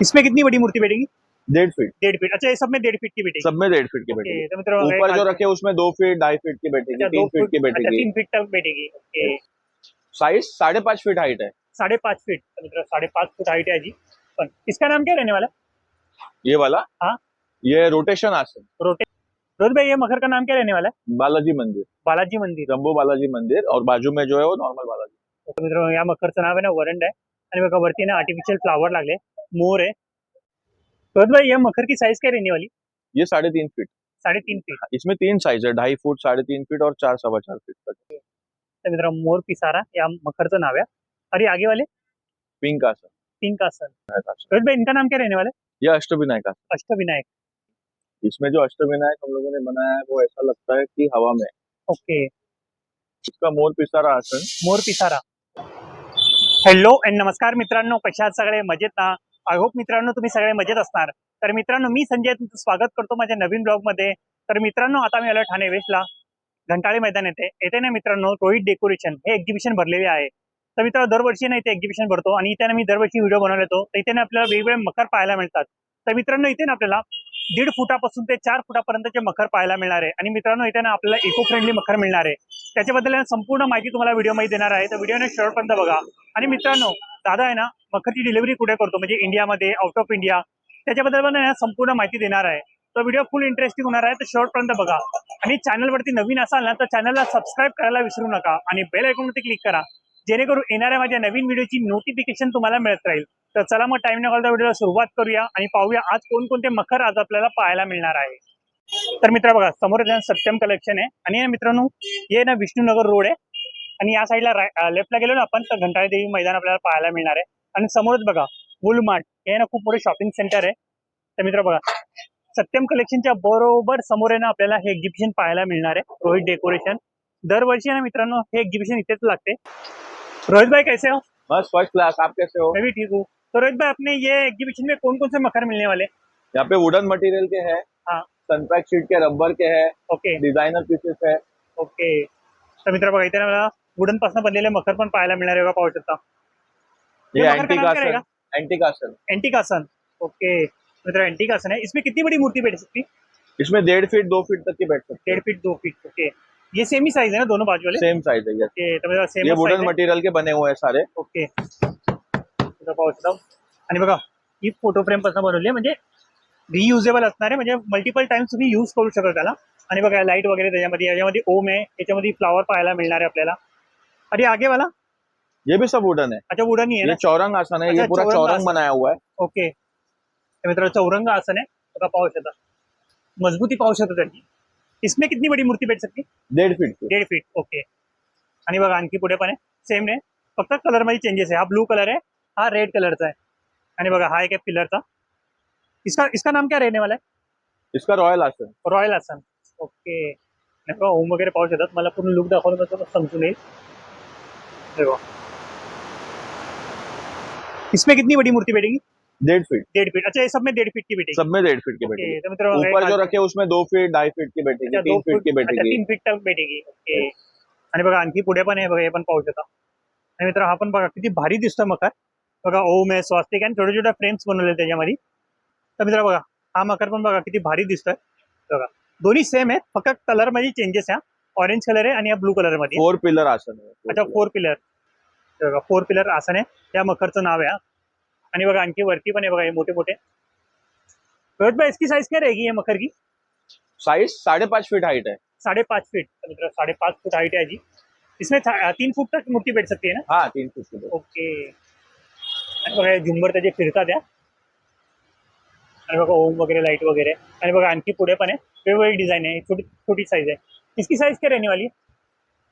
इसमें कितनी बड़ी मूर्ति बैठेगी? डेढ़ फीट। डेढ़ फीट। अच्छा ये सब में डेढ़ फीट की बैठेगी। सब में डेढ़ फीट की बैठेगी। तो मित्रों ऊपर जो रखे उसमें दो फीट ढाई फीट की बैठेगी अच्छा, तीन फीट की अच्छा बैठेगी। तीन फीट तक बैठेगी। साइज़ साढ़े पाँच फीट हाइट है। साढ़े पाच फीट तो मित्रों साढ़े पाच फूट हाइट है जी। इसका नाम क्या रहने वाला? ये वाला? हाँ। ये रोटेशन आसन रोटे रोज भाई ये मकर का नाम क्या रहने वाला है? बालाजी मंदिर। बालाजी मंदिर। जम्बो बालाजी मंदिर और बाजू में जो है वो नॉर्मल बालाजी। तर मित्रांनो या मकरचं नाव आहे ना वरंड आहे आणि बघा वरती ना आर्टिफिशियल फ्लावर लागले. मोर आहे. रोज भाई ये मकर की साइज़ क्या रहने वाली ये साढ़े तीन फीट साढ़े तीन फीट इसमें तीन साइज़ है ढाई फुट साढ़े तीन फीट और चार सवा चार फीट तक. तर मित्रांनो मोर पिसारा या मकरचं नाव आहे. ये आगे वाले पिंक आसन. पिंक आसन. है। रोज भाई इनका नाम क्या रहने वाला ये अष्टविनायक आसन. है अष्टविनायक. इसमें जो अष्टविनायक हम लोगों ने बनाया है वो ऐसा लगता है कि हवा में ओके. इसका मोर पिसारा आसन. मोर पिसारा. हॅलो अँड नमस्कार मित्रांनो कशा आहात सगळे? मजेत ना? आय होप मित्रांनो तुम्ही सगळे मजेत असणार. तर मित्रांनो मी संजय तुमचं स्वागत करतो माझ्या नवीन ब्लॉगमध्ये. तर मित्रांनो आता मी आलो ठाणे वेस्टला घंटाळे मैदान येथे. येथे ना मित्रांनो रोहित डेकोरेशन हे एक्झिबिशन भरलेले आहे. तर मित्रांनो दरवर्षी ना इथे एक्झिबिशन भरतो आणि इथे ना मी दरवर्षी व्हिडिओ बनवला येतो. तर इथे ना आपल्याला वेगवेगळे मकर पाहायला मिळतात. तर मित्रांनो इथे ना आपल्याला दीड फुटापासून ते चार फुटापर्यंतचे मखर पाहायला मिळणार आहे. आणि मित्रांनो इथे ना आपल्याला इको फ्रेंडली मखर मिळणार आहे. त्याच्याबद्दल संपूर्ण माहिती तुम्हाला व्हिडिओमध्ये देणार आहे. तर व्हिडिओने शेवटपर्यंत बघा. आणि मित्रांनो दादा आहे ना मखरची डिलिव्हरी कुठे करतो? म्हणजे इंडियामध्ये आउट ऑफ इंडिया त्याच्याबद्दल पण संपूर्ण माहिती देणार आहे. तो व्हिडिओ फुल इंटरेस्टिंग होणार आहे. तर शेवटपर्यंत बघा. आणि चॅनलवरती नवीन असाल ना तर चॅनलला सबस्क्राईब करायला विसरू नका. आणि बेल आयकॉनवरती क्लिक करा. जेणेकरून येणाऱ्या माझ्या नवीन व्हिडिओची नोटिफिकेशन तुम्हाला मिळत राहील. तर चला मग टाइम न घालता व्हिडिओला सुरुवात करूया. आणि पाहूया आज कोणकोणते मखर आज आपल्याला पाहायला मिळणार आहे. तर मित्र बघा समोर सत्यम कलेक्शन आहे. आणि मित्रांनो हे ना विष्णुनगर रोड आहे. आणि या साईडला लेफ्टला गेलो ना आपण तर घंटाळे देवी मैदान आपल्याला पाहायला मिळणार आहे. आणि समोरच बघा वुलमार्ट हे ना खूप मोठे शॉपिंग सेंटर आहे. तर मित्र बघा सत्यम कलेक्शनच्या बरोबर समोर आहे ना आपल्याला हे एक्झिबिशन पाहायला मिळणार आहे. रोहित डेकोरेशन दरवर्षी ना मित्रांनो हे एक्झिबिशन इथेच लागते. रोहित भाई कैसे हो? बस फर्स्ट क्लास आप कैसे हो? मैं भी ठीक हूँ. तो रोहित भाई अपने ये एग्जीबिशन में कौन कौन से मखर मिलने वाले? यहाँ पे वुडन मटेरियल के हैं. हाँ. सनपैक शीट के रबर के हैं ओके डिज़ाइनर पीसेस है। ओके तर मित्र बघा इथे ना मला? वुडन पासून बनलेले मखर पण पाहायला मिळणार आहे बघा पाहू शकता. ये मकर का एंटीक नाम क्या रहेगा? एंटीक आसन. एंटीक आसन. ओके मित्र एंटीक आसन है इसमें कितनी बड़ी मूर्ति बैठ सकती है इसमें डेढ़ फीट दो फीट तक की बैठ सकते डेढ़ फीट दो फीट ओके ये सेम ही साइज़ है ना दोनों बाजू वाले सेम साइज़ है ओके तर मित्र ये वुडन मटेरियल के बने हुए हैं सारे. ओके इथं पाहू शकता. आणि बघा ही फ़ोटो फ्रेम पासून बनवली आहे. म्हणजे रियुजेबल असणार आहे म्हणजे मल्टिपल टाइम्स तुम्ही यूज करू शकाल त्याला. आणि बघा लाइट वगैरे त्याच्यामध्ये याच्यामध्ये ओम आहे याच्यामध्ये फ्लावर पाहायला मिळणार आहे आपल्याला. आणि आगे वाला? ये भी सब वुडन है अच्छा वुडन ही ना? ये चौरंग आसन है अच्छा, ये पूरा चौरंग। बनाया हुआ है. ओके. तर मित्रांनो चौरंग आसन आहे. बघा पाहू शकता. मजबूती पाहू शकता त्याची इसमें कितनी बड़ी मूर्ति बैठ सकती? डेढ़ फीट डेढ़ फीट ओके. आणि बघा आणखी पुढे पण आहे. सेम आहे फक्त कलरमध्ये चेंजेस आहे. हा ब्लू कलर आहे हा रेड कलरचा आहे. आणि बघा हा एक आहे पिलरचा इसका इसका नाम क्या रहने वाला है? इसका रॉयल आसन रॉयल आसन ओके आणि बघा होम वगैरे पाहू शकतात मला पूर्ण लुक दाखवलं तर समजून येईल हे बघा. इसमें कितनी बड़ी मूर्ति बैठेगी? डेढ़ फीट डेढ़ फीट अच्छा ये सब में डेढ़ फीट की बैठेगी। सब में डेढ़ फीट की बैठेगी। तो ऊपर जो रखे उसमें दो फीट ढाई फीट की बैठेगी अच्छा, तीन फीट की अच्छा, बैठेगी। तीन फीट तक बैठेगी। ओके आणि बघा आणखी पुढे पण आहे बघा हे पण पाहू शकता आणि मित्र हा पण बघा किती भारी दिसतोय मकर बघा ओम आहे स्वास्तिक आणि छोटे छोटे फ्रेम्स बनवले त्याच्यामध्ये तर मित्र बघा हा मकर पण बघा किती भारी दिसतोय. बघा दोन्ही सेम आहेत फक्त कलरमध्ये चेंजेस आहे. ऑरेंज कलर आहे आणि या ब्लू कलरमध्ये. फोर पिलर आसन है अच्छा फोर पिलर बघा फोर पिलर आसन आहे. या मकरचं नाव आहे. आणि बघा आणखी वरती पण आहे बघा हे मोठे मोठे. रोहित भाई इसकी साइज क्या रहेगी ये मकर की साइज साढ़े पाँच फीट हाइट है साढ़े पाँच फीट मित्र साढ़े पाँच फुट हाइट है जी इसमें तीन फूट तक मूर्ति बैठ सकती है ना? हाँ तीन फीट। ओके बघा झुंबर त्याचे फिरतात या आणि बघा ओम वगैरे लाइट वगैरे. आणि बघा आणखी पुढे पण आहे. वेगवेगळी डिझाईन आहे. छोटी छोटी साईज आहे. इसकी साइज क्या रहने वाली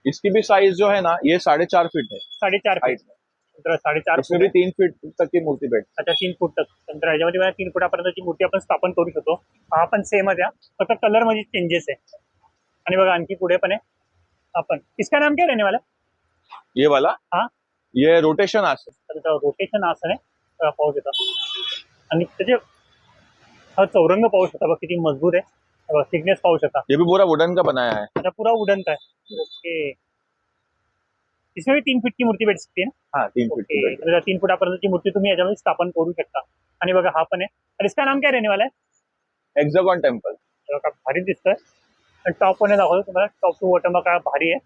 इसकी भी साइज जो है ना ये साढ़े चार फीट है. साढ़े चार फीट साढ़े चार इसमें फूट भी तीन फीट तक की मूर्ति बैठ अच्छा तीन फूट तक. नंतर ह्याच्यामध्ये बघा तीन फुटापर्यंतची मूर्ती आपण स्थापन करू शकतो. हा पण सेमच आहे. फक्त कलरमध्ये चेंजेस आहे. आणि बघा आणखी पुढे पण आहे. आपण. इसका नाम क्या रहने वाला है? ये वाला? हाँ? ये रोटेशन आसन. रोटेशन आसन आहे. पाहू शकता आणि त्याचे हा चौरंग पाहू शकता. बघा किती मजबूत आहे. थिकनेस पाहू शकता. ये भी पूरा वुडन का बनाया है आता पुरा वुडन का है ओके. इसमें भी तीन फीट की मूर्ती भेट सकते है ना? हाँ तीन फीट की ओके। तर तीन फुटापर्यंतची मूर्ती तुम्ही याच्यामध्ये स्थापन करू शकता. आणि बघा हा पण आहे. और इसका नाम क्या रहने वाला है? एक्झॉगॉन टेम्पल हे बघा भारी दिसतोय. आणि टॉप पण दाखवतो तुम्हाला टॉप टू बॉटम बघा भारी आहे.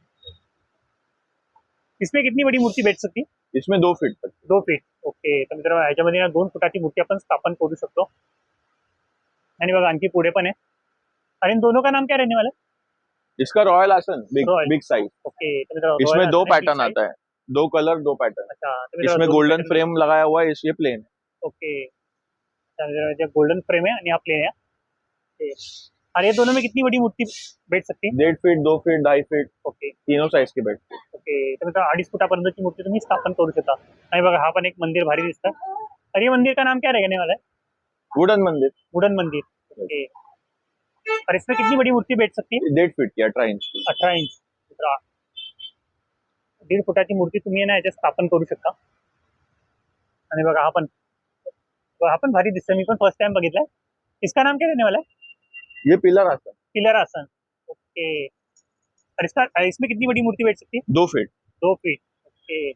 इसमें कितनी बड़ी मूर्ति बैठ सकती? इसमें दो फीट तक. दो फीट ओके. तर मित्रांनो ह्याच्यामध्ये ना दोन फुटाची मूर्ती आपण स्थापन करू शकतो. आणि बघा आणखी पुढे पण आहे. आणि इन दोनों का नाम क्या रहने वाला? है इसका रॉयल आसन बिग. बिग साइज़ ओके इसमें दो पैटर्न आता है. दो कलर दो पैटर्न अच्छा इसमें गोल्डन फ्रेम लगाया हुआ है ये प्लेन ओके. गोल्डन फ्रेम है हा प्लेन है. और ये दोनों में कितनी बड़ी मूर्ति बैठ सकती है? डेढ़ फीट दो फीट ढाई फीट ओके. तीनों साइज़ की बैठती है. ओके तर मित्रांनो अडीच फुटापर्यंतची मूर्ती तुम्ही स्थापन करू शकता. आणि बघा हा पण एक मंदिर भारी दिसतं और ये मंदिर का नाम क्या रहने वाला है? वुडन मंदिर। वुडन मंदिर ओके और इसमें कितनी बड़ी मूर्ति बैठ सकती है? डेढ़ फीट की अठारह इंच की। अठरा इंच। दीड फुटाची मूर्ती तुम्ही ना याच्यात स्थापन करू शकता आणि बघा हा पण हा पण भारी दिसतं मी पण फ़र्स्ट टाइम बघितलाय इसका नाम क्या रहने वाला है? ये पिलर आसन। पिलर आसन ओके और इसका इसमें कितनी बड़ी मूर्ति बैठ सकती है? दो फीट। दो फीट ओके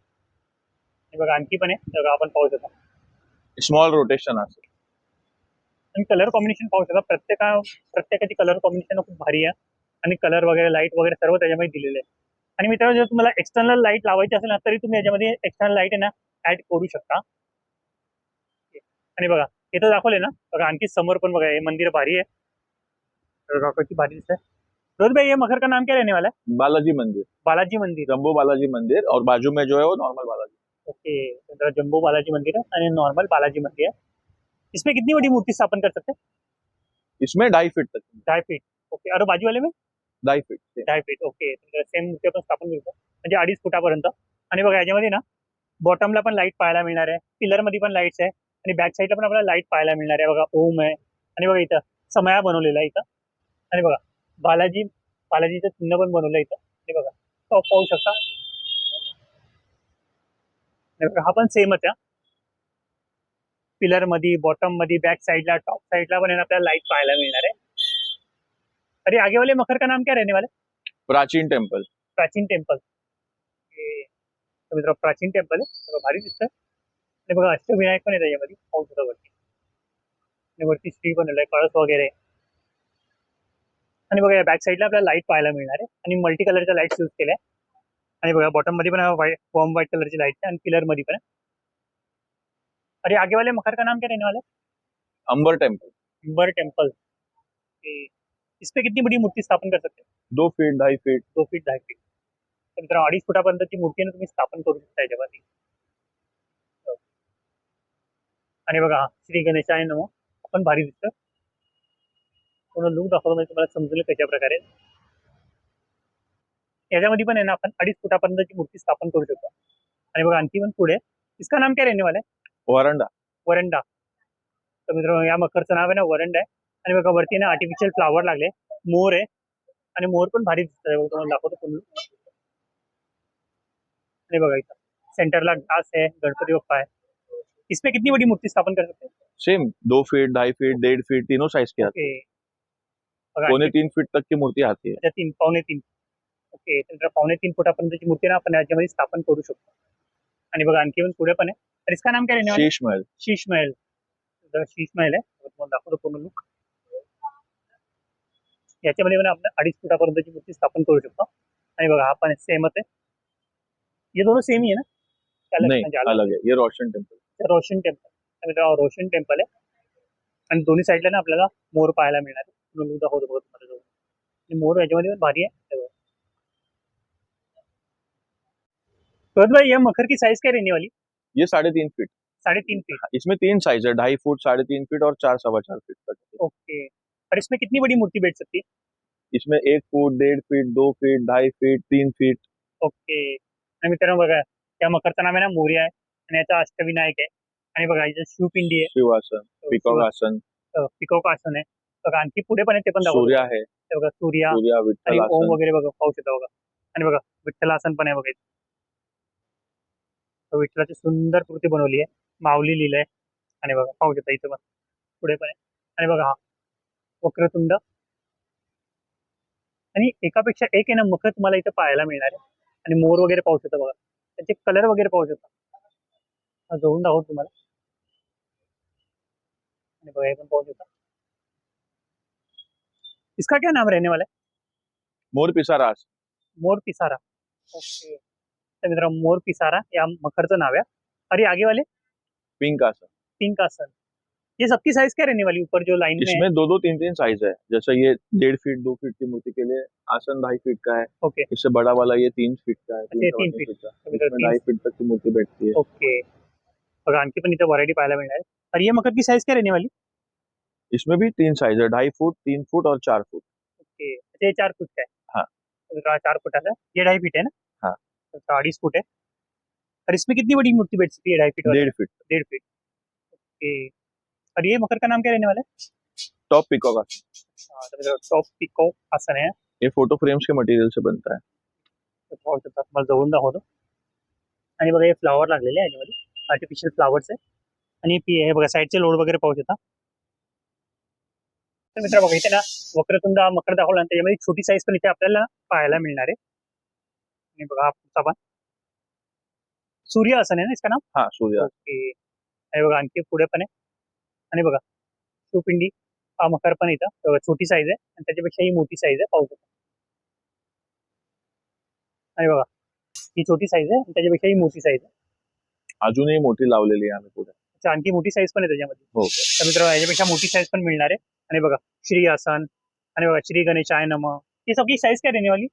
बघा आणखी पण आहे बघा आपण पाहू शकता स्मॉल रोटेशन आसन। आणि कलर कॉम्बिनेशन पाहू शकता. प्रत्येका प्रत्येकाची कलर कॉम्बिनेशन खूप भारी आहे. आणि कलर वगैरे लाईट वगैरे सर्व त्याच्यामध्ये दिलेले आहे आणि मित्रांनो जर तुम्हाला एक्सटर्नल लाईट लावायची असेल ना तरी तुम्ही याच्यामध्ये एक्सटर्नल लाईट आहे ना ऍड करू शकता. आणि बघा इथं दाखवले ना. बघा आणखी समोर पण बघा हे मंदिर भारी आहे. भारी दिसत. आहे भाई ये मखर का नाम क्या रहने वाला है बालाजी मंदिर. बालाजी मंदिर. जम्बो बालाजी मंदिर. और बाजू में जो है वो normal Balaji. Okay. Jumbo Balaji मंदिर है आणि नॉर्मल बालाजी मंदिर है इसमें कितनी बड़ी मूर्ति स्थापन कर सकते हैं? इसमें ढाई फीट तक। ढाई फीट ओके। और बाजू वाले में? ढाई फीट ढाई फीट ओके। सेम मूर्ती आपण स्थापन करतो म्हणजे अडीच फुटापर्यंत। आणि बघा याच्यामध्ये ना बॉटमला पण लाइट पाहायला मिळणार आहे. पिलरमध्ये पण लाईट्स आहे. आणि बॅक साईडला पण आपल्याला लाइट पाहायला मिळणार आहे. बघा ओम आहे. आणि बघा इथं समया बनवलेला आहे इथं. आणि बघा बालाजी बालाजीचं चिन्ह पण बनवलं इथं. आणि बघा तो पाहू शकता. हा पण सेमच आहे पिलरमध्ये बॉटममध्ये बॅक साईडला टॉप साईडला पण आपल्याला लाइट पाहायला मिळणार आहे. अरे आगे वाले मखर का नाम क्या रहने वाला? प्राचीन टेम्पल प्राचीन टेम्पल तर मित्रांनो, प्राचीन टेम्पल आहे. भारी दिसतंय. आणि बघा अष्टविनायक पण आहे त्याच्यामध्ये. शकता वरती. आणि वरती श्री बनवलं आहे कळस वगैरे. आणि बघा या बॅक साईडला आपल्याला लाइट पाहायला मिळणार आहे. आणि मल्टी कलरच्या लाईट्स यूज केल्या. आणि बघा बॉटममध्ये पण व्हाईट वॉर्म व्हाईट कलरची लाइट आहे. आणि पिलरमध्ये पण आहे. अरे आगे वाले मखर का नाम क्या रहने वाला? है अंबर टेम्पल. अंबर टेम्पल. इस पे कितनी बड़ी मूर्ति स्थापन कर सकते हैं? दो फीट ढाई फीट. दो फीट ढाई फीट. तर मित्रांनो अडीच फुटापर्यंतची मूर्ती तुम्ही स्थापन करू शकता याच्यावरती आणि बघा श्री गणेशाय नमो. आपण भारी दिसतं पूर्ण लुक दाखवतो म्हणजे तुम्हाला समजेल कशा प्रकारे. याच्यामध्ये पण आहे ना आपण अडीच फुटापर्यंतची मूर्ती स्थापन करू शकतो. आणि बघा आणखी पण पुढे. इसका नाम क्या रहने वाला? है वरंडा. वरंडा. तर मित्रांनो या मकरचं नाव आहे ना वरंडा आहे. आणि बघा वरती ना आर्टिफिशियल फ्लावर लागले. मोर आहे. आणि मोर पण भारी दिसत आहे तुम्हाला दाखवतो पूर्ण. आणि बघा इथं सेंटरला घास आहे गणपती बाप्पा आहे. इसमें कितनी बड़ी मूर्ति स्थापन कर सकते सेम दो फीट ढाई फीट डेढ़ फीट तीनों साइज की आती है पौने तीन फीट तक की मूर्ति आती है तीन पावणे तीन. ओके तर पावणे तीन फुटापर्यंतची मूर्ती ना आपण याच्यामध्ये स्थापन करू शकतो. आणि बघा आणखी पण पुढे पण आहे. तर इसका नाम क्या रहने वाला है? शीश महल शीश महल जरा शीश महल आहे. तर तुम्हाला दाखवतो पूर्ण लुक याच्यामध्ये पण आपण अडीच फुटापर्यंतची मूर्ती स्थापन करू शकतो. आणि बघा हा पण सेमच आहे. हे दोन सेम ही आहे ना? त्याला म्हणजे अलग अलग है ये रोशन टेम्पल आहे. रोशन टेम्पल रोशन टेम्पल आहे. आणि दोन्ही साईडला ना आपल्याला मोर पाहायला मिळणार. आहे पूर्ण दाखवतो बघा तुम्हाला. आणि मोर याच्यामध्ये पण भारी आहे. हे भाई ये मकर की साइज क्या रहने वाली ये साढ़े तीन फीट साढ़े तीन फीट इसमें तीन साइज़ है ढाई फुट साढ़े तीन फीट और चार सवा चार फीट तक ओके। और इसमें कितनी बड़ी मूर्ति बैठ सकती है? इसमें एक फुट डेढ़ फीट दो फीट ढाई फीट तीन फीट ओके। आणि मित्रांनो बघा मकरचं नाव ना मोर्या आहे आणि याचा अष्टविनायक आहे आणि बघा इथं शिवपिंडी आहे शिवासन पिकॉक आसन। पिकॉक आसन आहे बघा आणखी पुढे पण आहे ते पण सूर्या है। ते बघा सूर्या सूर्या आणि ओम आसन. वगैरे बघा पाहू शकता बघा. आणि बघा विठ्ठलासन पण आहे बघा इथं. तर विठ्ठलाची सुंदर कृती बनवली आहे. माऊली लिहिलंय. आणि बघा पाहू शकता इथं पण. पुढे पण आहे. आणि बघा हा. वक्रतुंड. आणि एकापेक्षा एक आहे ना मकर तुम्हाला इथं पाहायला मिळणार आहे. आणि मोर वगैरे पाहू शकता बघा. त्याचे कलर वगैरे पाहू शकता. हा जवळून दाखवतो तुम्हाला. आणि बघा हे पण पाहू शकता. इसका क्या नाम रहने वाला है? मोर पिसारा. मोर पिसारा. ओके. तर मित्रांनो मोर पिसारा या मखरचं नाव और ये आगे वाले पिंक आसन पिंक आसन ये सबकी साइज़ क्या रहने वाली ऊपर जो लाइन में? इसमें दो दो तीन तीन साइज़ है जैसे ये डेढ़ फीट दो फीट की मूर्ति के लिए आसन ढाई फीट का है ओके इससे बड़ा वाला ये तीन फीट का है अच्छा, तीन फीट का. इसमें ढाई फीट तक की मूर्ति बैठती है. ओके बघा आणखी पण इथे व्हरायटी पाहायला मिळणार आहे और ये मकर की साइज़ क्या रहने वाली इसमें भी तीन साइज़ है. ढाई फुट तीन फुट और चार फुट. ओके अच्छा ये चार फूट का है. हाँ. तो चार फुटाचा आहे. ये ढाई फीट है ना? हाँ. तो अडीच फूट है। और इसमें कितनी बड़ी मूर्ति बैठ सकती है? ढाई फीट डेढ़ फीट। डेढ़ फीट। ओके। और ये मकर का नाम क्या रहने वाला है? टॉप पिकॉक आसन। हाँ, तर मित्रांनो, टॉप पिको आसन आहे ये फ़ोटो फ्रेम्स के मटेरियल से बनता है। मला जवळून दाखवतो आणि बघा हे फ्लावर लागलेले आहे याच्यामध्ये. आर्टिफिशियल फ्लावर्स आहे. आणि पी हे बघा साईडचे लोड वगैरे पाहू शकता. तर मित्र बघा इथे ना वक्रतुंड मकर दाखवला आणि त्याच्यामध्ये छोटी साईज पण इथे आपल्याला पाहायला मिळणार आहे. बघा हा पुढचा पण सूर्य आसन आहे ना इसका नाम? हाँ सूर्य ओके। आणि बघा आणखी पुढे पण आहे आणि बघा शिवपिंडी हा मकर पण इथं बघा, छोटी साईज आहे आणि त्याच्यापेक्षाही मोठी साईज आहे पाहू आणि बघा ही छोटी साईज आहे आणि त्याच्यापेक्षाही मोठी साईज आहे। अजूनही मोठी लावलेली आहे आम्ही पुढे. अच्छा, आणखी मोठी साईज पण आहे त्याच्यामध्ये. हो. तर मित्रांनो याच्यापेक्षा मोठी साईज पण मिळणार आहे. आणि बघा श्री आसन आणि बघा श्री गणेशाय नम. ही सगळी साईज काय रहने वाली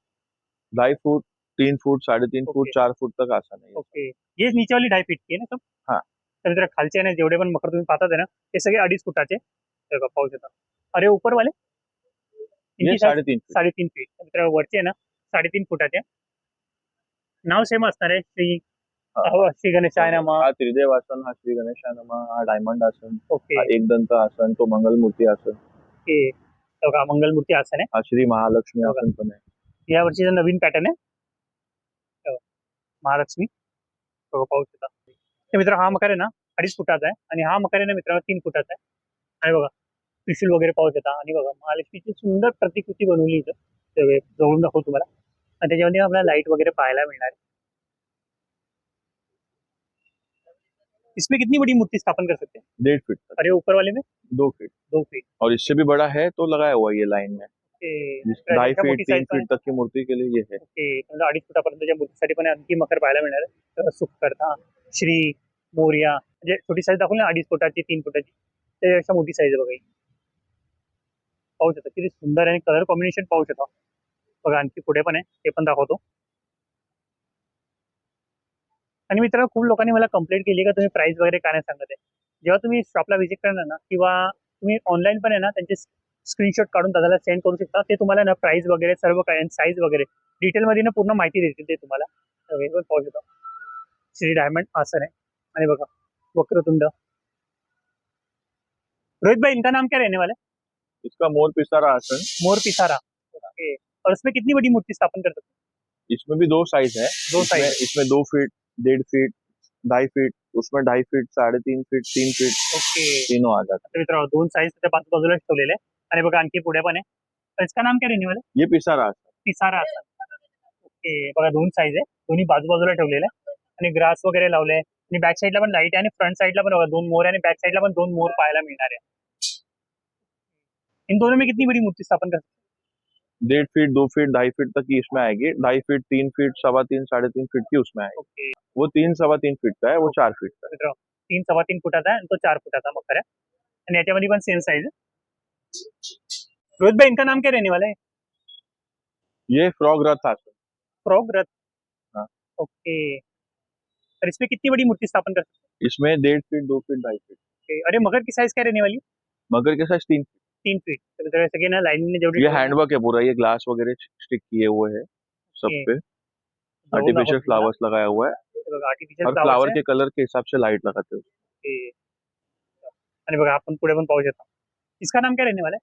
ढाई फुट तीन फुट साढ़े तीन फुट. चार फुट तक आसन है ये। ओके. ये नीचे वाली ढाई फीट की आहे ना सब हा. तर मित्र खालचे आहे ना जेवढे पण मकर तुम्ही पाहतात आहे ना ते सगळे अडीच फुटाचे हे बघा, पाहू शकता. अरे ऊपर वाले ये इनकी size साढ़े तीन फीट साडेतीन फीट तर मित्र वरचे आहे ना साडेतीन फुटाचे. नाव सेम असणार आहे श्री हा. अहो, श्री गणेशाय नम. हा त्रिदेव आसन हा श्री गणेशानमा हा डायमंड आसन ओके. हा एक दंत आसन तो मंगल मूर्ती आसन. ओके. तर बघा मंगलमूर्ती आसन आहे. हा श्री महालक्ष्मी. आसन पण आहे. या वर्षीचा नवीन पॅटर्न आहे. हे महालक्ष्मी. बघा, पाहू शकता. मित्र हा मकर आहे ना अडीच फुटाचा आहे. आणि हा मकर आहे ना मित्रांनो तीन फुटाचा आहे. आणि बघा त्रिशूल वगैरे पाहू शकता. आणि बघा महालक्ष्मीची सुंदर प्रतिकृती बनवली इथं. ते बघा, जवळून दाखवतो तुम्हाला. आणि त्याच्यामध्ये आपल्याला लाईट वगैरे पाहायला मिळणार आहे. इसमें कितनी बड़ी मूर्ति स्थापन कर सकते हैं? डेढ़ फीट अरे ऊपर वाले में? दो फीट. दो फीट. और इससे भी बड़ा है तो लगाया हुआ ये लाइन में. फीट मोठी तीन साईज फीट तक की मूर्ति के लिए ये है ओके. समजा अडीच फुटापर्यंतच्या मूर्तीसाठी पण आणखी मकर पाहायला मिळणार आहे. तर सुखकर्ता श्री मोर्या म्हणजे छोटी साईज दाखवली ना अडीच फुटाची तीन फुटाची. त्याच्यापेक्षा मोठी साईज बघा. पाहू शकता किती सुंदर आणि कलर कॉम्बिनेशन पाहू शकता. बघा आणखी पुढे पण आहे ते पण दाखवतो. आणि मित्रांनो खूप लोकांनी मला कंप्लेंट केली का तुम्ही प्राइस वगैरे का नाही सांगत आहे. जेव्हा तुम्ही शॉपला व्हिजिट करणार ना किंवा तुम्ही ऑनलाईन पण आहे ना त्यांचे स्क्रीनशॉट काढून दादाला सेंड करू शकता. ते तुम्हाला ना प्राइस वगैरे सर्व काय साईज वगैरे डिटेलमध्ये ना पूर्ण माहिती देतील ते तुम्हाला. पण पाहू शकता. श्री डायमंड आसन है आणि बघा वक्रतुंड. रोहित भाई इनका नाम क्या रहने वाला है? इसका मोर पिसारा आसन. मोर पिसारा. ओके और उसमें कितनी बड़ी मूर्ति स्थापन कर सकते इसमें भी दो साइज है. दो इसमें, साइज इसमें दो फीट डेढ़ फीट ढाई फीट उसमें ढाई फीट साढ़े तीन फीट तीन फीट ओके तीनों आ जाता तर मित्रांनो दोन साईज त्याच्या बाजू बाजूला ठेवलेले आहे आणि बघा आणखी पुढे पण आहे. इसका नाम क्या रहने वाला है है ये पिसारा पिसारा आसन. ओके बघा दोन साईज आहे. दोन्ही बाजू बाजूला ठेवलेले आहे. आणि ग्रास वगैरे लावले आणि बॅक साईडला पण लाईट आहे आणि फ्रंट साईडला पण बघा दोन मोर आणि बॅक साईडला पण दोन मोर पाहायला मिळणार आहे. इन दोनों में कितनी बड़ी मूर्ति स्थापन कर डेढ़ फीट दो फीट ढाई फीट तक की इसमें आएगी. ढाई फीट तीन फीट सवा तीन साढ़े तीन फीट की उसमें आएगी. ओके. वो तीन सवा तीन फीट का है वो चार फीट का है. तीन सव्वा तीन फुटाचा आहे आणि तो चार फुटाचा मकर आहे आणि याच्यामध्ये पण सेम साईज आहे. रोहित भाई इनका नाम क्या रहने वाला है? ये फ्रॉग रथ आसन फ्रॉग रथ? हाँ। ओके। और इसमें कितनी बड़ी मूर्ति स्थापन कर सकते इसमें डेढ़ फीट दो फीट ढाई फीट। अरे मगर की साइज़ क्या रहने वाली मगर के साइज़ तीन फीट। तीन फीट। सगळे ना लाईन में ये हैंडवर्क है पूरा ये ग्लास वगैरह स्टिक किए हुए है सब पे। आर्टिफिशियल फ्लावर्स लगाया हुआ है। आर्टिफिशियल और फ्लावर के कलर के हिसाब से लाइट लगाते हो। आणि बघा आपण पुढे पण पाहू शकता। इसका नाम क्या रहने वाला है?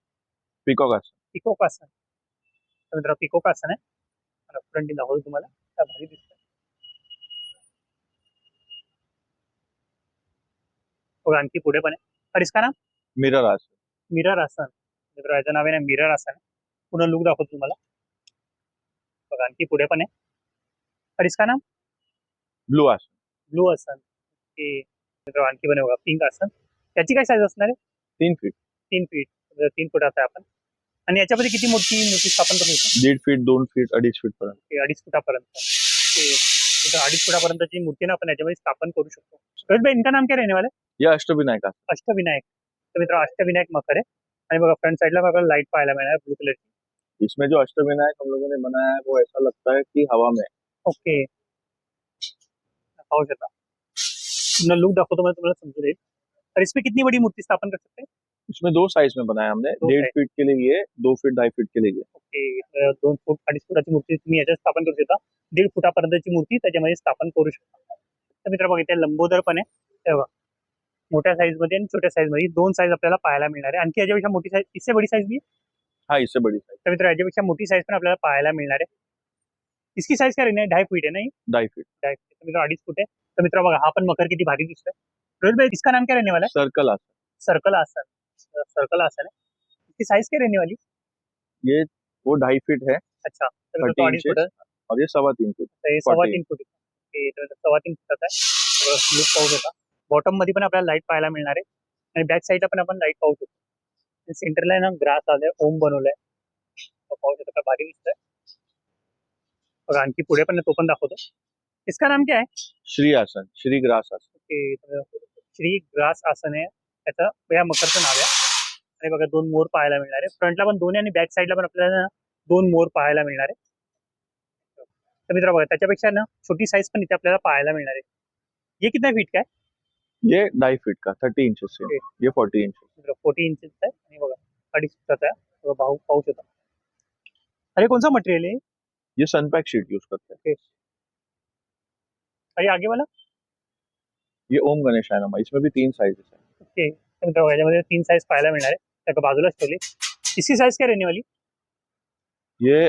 पीकॉक आसन पिकोक आसन तर मित्रांनो पिकोक आसन आहे फ्रंट दाखवतो तुम्हाला काय भारी दिसतं बघा आणखी पुढे पण आहे. और इसका नाम? मिरर आसन मिरर आसन मित्र याचं नाव आहे ना मिरर आसन पुन्हा लुक दाखवतो तुम्हाला. बघा आणखी पुढे पण आहे. और इसका नाम? ब्लू आसन ब्लू आसन मित्र आणखी पण बघा पिंक आसन त्याची काय साईज असणार आहे? तीन फीट तीन फीट तीन फुटाचा आपण. आणि याच्यामध्ये किती मोठी मूर्ती स्थापन करू शकतो दीड फीट दोन फीट अडीच फीट पर्यंत. ते अडीच फुटापर्यंत. ते इथं अडीच फुटापर्यंतची मूर्ती ना आपण याच्यामध्ये स्थापन करू शकतो. रोहित भाई इनका नाम क्या रहने वाला है? या अष्टविनायक. अष्टविनायक. तर मित्र अष्टविनायक मकर आहे. आणि बघा फ्रंट साईडला बघा लाईट पाहायला मिळणार ब्लू कलर इसमें जो अष्टविनायक हम लोगों ने बनाया है वो ऐसा लगता है कि हवा में है। ओके. पाहू शकता. लुक दाखवतो मला तुम्हाला समजून येईल तर इसमें कितनी बड़ी मूर्ति स्थापन कर सकते हैं? इसमें दो साइज़ में बनाया हमने डेढ़ फीट के लिए ये दो फीट ढाई फीट के लिए ओके दोन फूट अडीच फुटाची मूर्ती तुम्ही याच्यात स्थापन करू शकता दीड फुटापर्यंतची मूर्ती त्याच्यामध्ये स्थापन करू शकता। तर मित्र बघा इथे लंबोदर पण आहे. हे बघा. मोठ्या साईज मध्ये आणि छोट्या साईज मध्ये दोन साईज आपल्याला पाहायला मिळणार आहे. आणखी याच्यापेक्षा मोठी साईज इससे बडी साईज भी है? हाँ इससे बड़ी साइज़ तर मित्र याच्यापेक्षा मोठी साईज पण आपल्याला पाहायला मिळणार आहे. इसकी साईज काय आहे ढाई फीट आहे नाही ढाई फीट ढाई फीट तर मित्र अडीच फूट आहे. तर मित्र बघा हा पण मकर किती भारी दिसतोय. रोहित भाई इसका नाम क्या रहने वाला सर्कल है सर्कल आसन. सर्कल आसन है। इसकी साइज़ क्या रहने वाली? है वो ढाई फीट है। अच्छा तो 13 अडीच inches. फूट आहे. और ये सवा तीन फीट तर हे सव्वा 14. तीन फूट. हे सव्वा तीन फुटाचा आहे लुक पाहू शकता बॉटम मध्ये पण आपल्याला लाईट पाहायला मिळणार आहे आणि बॅक साईडला पण आपण लाईट पाहू शकतो सेंटरला ना ग्रास आलाय ओम बनवलाय तो पाहू शकता का भारी दिसतंय बघा आणखी पुढे पण तो पण दाखवतो इसका नाम क्या है? श्री आसन श्री ग्रास आसन। ओके श्री ग्रास आसन आहे त्याचं या मकरचं नाव आहे आणि बघा दोन मोर पाहायला मिळणार आहे. फ्रंटला पण दोन आहे आणि बॅक साईडला पण आपल्याला दोन मोर पाहायला मिळणार आहे. तर मित्र बघा त्याच्यापेक्षा ना छोटी साईज पण इथे आपल्याला पाहायला मिळणार आहे. हे किती फीट काय? ये ढाई फीट का? थर्टी इंचेस से ये फोर्टी इंच फोर्टी इंचेस आहे. आणि बघा अडीच फुटाचा आहे. भाऊ पाहू शकता. अरे कोणसा मटेरियल आहे ये सनपैक शीट यूज़ करते हैं अरे आगे वाला? ये ओम गणेश है इसमें भी तीन साइजेस है ओके तीन साईज पाहायला मिळणार आहे. त्या बाजूलाच ठेवली इसकी साइज़ क्या रहने वाली ये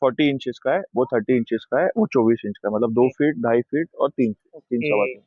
फोर्टी इंचेस का है वो थर्टी इंच का है वो चौबीस इंच का है मतलब दो फीट ढाई फीट और तीन फीट तीन सवा तीन।